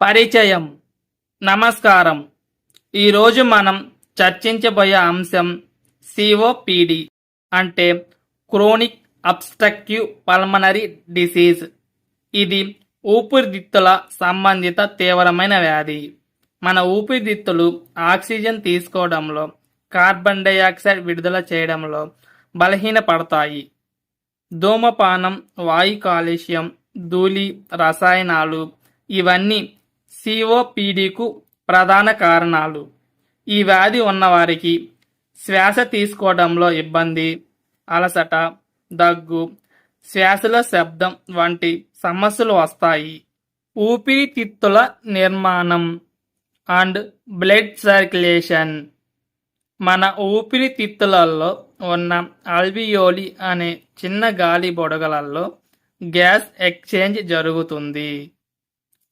పరిచయం నమస్కారం. ఈరోజు మనం చర్చించబోయే అంశం సిఓపిడి అంటే క్రోనిక్ అబ్స్ట్రక్టివ్ పల్మనరీ డిసీజ్ ఇది ఊపిరితిత్తుల సంబంధిత తీవ్రమైన వ్యాధి. మన ఊపిరితిత్తులు ఆక్సిజన్ తీసుకోవడంలో కార్బన్ డైఆక్సైడ్ విడుదల చేయడంలో బలహీనపడతాయి. ధూమపానం వాయు కాలుష్యం ధూళి రసాయనాలు ఇవన్నీ సిఓపిడికు ప్రధాన కారణాలు. ఈ వ్యాధి ఉన్నవారికి శ్వాస తీసుకోవడంలో ఇబ్బంది అలసట దగ్గు శ్వాసలో శబ్దం వంటి సమస్యలు వస్తాయి. ఊపిరితిత్తుల నిర్మాణం అండ్ బ్లడ్ సర్క్యులేషన్. మన ఊపిరితిత్తులలో ఉన్న అల్వియోలి అనే చిన్న గాలి బొడగలలో గ్యాస్ ఎక్స్చేంజ్ జరుగుతుంది.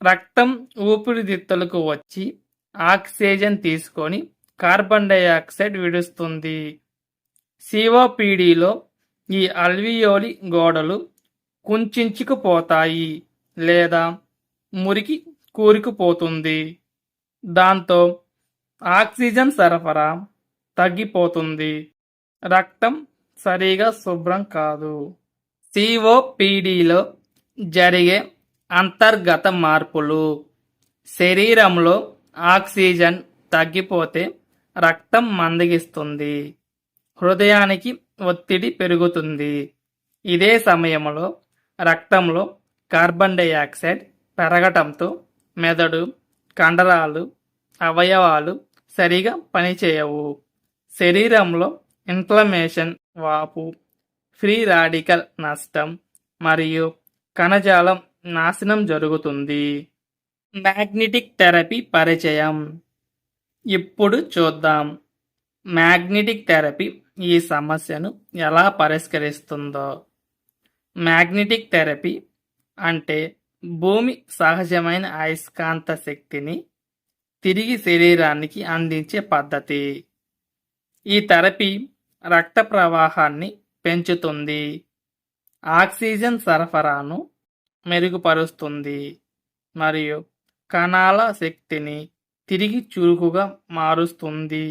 రక్తం ఊపిరితిత్తులకు వచ్చి ఆక్సిజన్ తీసుకొని కార్బన్ డైఆక్సైడ్ విడుస్తుంది. సిఓపిడిలో ఈ అల్వియోలి గోడలు కుంచుకుపోతాయి లేదా మురికి కూరుకుపోతుంది. దాంతో ఆక్సిజన్ సరఫరా తగ్గిపోతుంది. రక్తం సరిగా శుభ్రం కాదు. సిఓపిడిలో జరిగే అంతర్గత మార్పులు. శరీరంలో ఆక్సిజన్ తగ్గిపోతే రక్తం మందగిస్తుంది. హృదయానికి ఒత్తిడి పెరుగుతుంది. ఇదే సమయంలో రక్తంలో కార్బన్ డైఆక్సైడ్ పెరగటంతో మెదడు కండరాలు అవయవాలు సరిగా పనిచేయవు. శరీరంలో ఇన్ఫ్లమేషన్ వాపు ఫ్రీ రాడికల్ నష్టం మరియు కణజాలం నాశనం జరుగుతుంది. మ్యాగ్నెటిక్ థెరపీ పరిచయం. ఇప్పుడు చూద్దాం. మ్యాగ్నెటిక్ థెరపీ ఈ సమస్యను ఎలా పరిష్కరిస్తుందో. మ్యాగ్నెటిక్ థెరపీ అంటే భూమి సహజమైన అయస్కాంత శక్తిని తిరిగి శరీరానికి అందించే పద్ధతి. ఈ థెరపీ రక్త ప్రవాహాన్ని పెంచుతుంది. ఆక్సిజన్ సరఫరాను మెరుగుపరుస్తుంది మరియు కణాల శక్తిని తిరిగి చురుకుగా మారుస్తుంది.